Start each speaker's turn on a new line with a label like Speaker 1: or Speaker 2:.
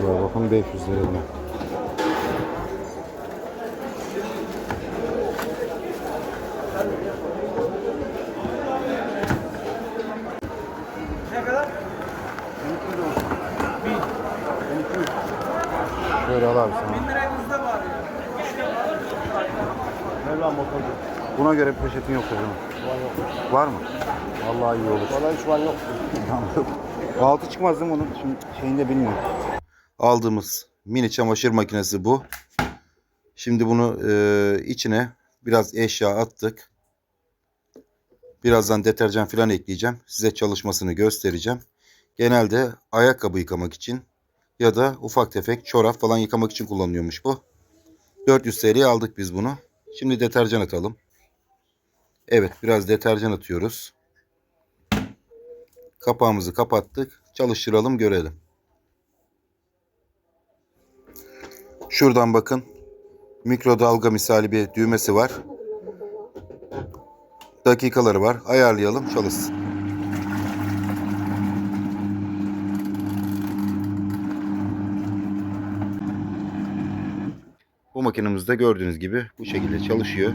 Speaker 1: Şuraya bakın 500 lira. Şöyle al abi sana.
Speaker 2: Mevla motorcu.
Speaker 1: Buna göre bir poşetin yok o zaman.
Speaker 2: An yok.
Speaker 1: Var mı? Vallahi iyi olur.
Speaker 2: Vallahi şu an yok.
Speaker 1: Altı çıkmaz değil mi onun? Şimdi şeyini de bilmiyorum. Aldığımız mini çamaşır makinesi bu. Şimdi bunu e, içine biraz eşya attık. Birazdan deterjan falan ekleyeceğim. Size çalışmasını göstereceğim. Genelde ayakkabı yıkamak için ya da ufak tefek çorap falan yıkamak için kullanılıyormuş bu. 400 TL'ye aldık biz bunu. Şimdi deterjan atalım. Evet biraz deterjan atıyoruz. Kapağımızı kapattık. Çalıştıralım görelim. Şuradan bakın. Mikrodalga misali bir düğmesi var. Dakikaları var. Ayarlayalım çalışsın. Bu makinemiz de gördüğünüz gibi bu şekilde çalışıyor.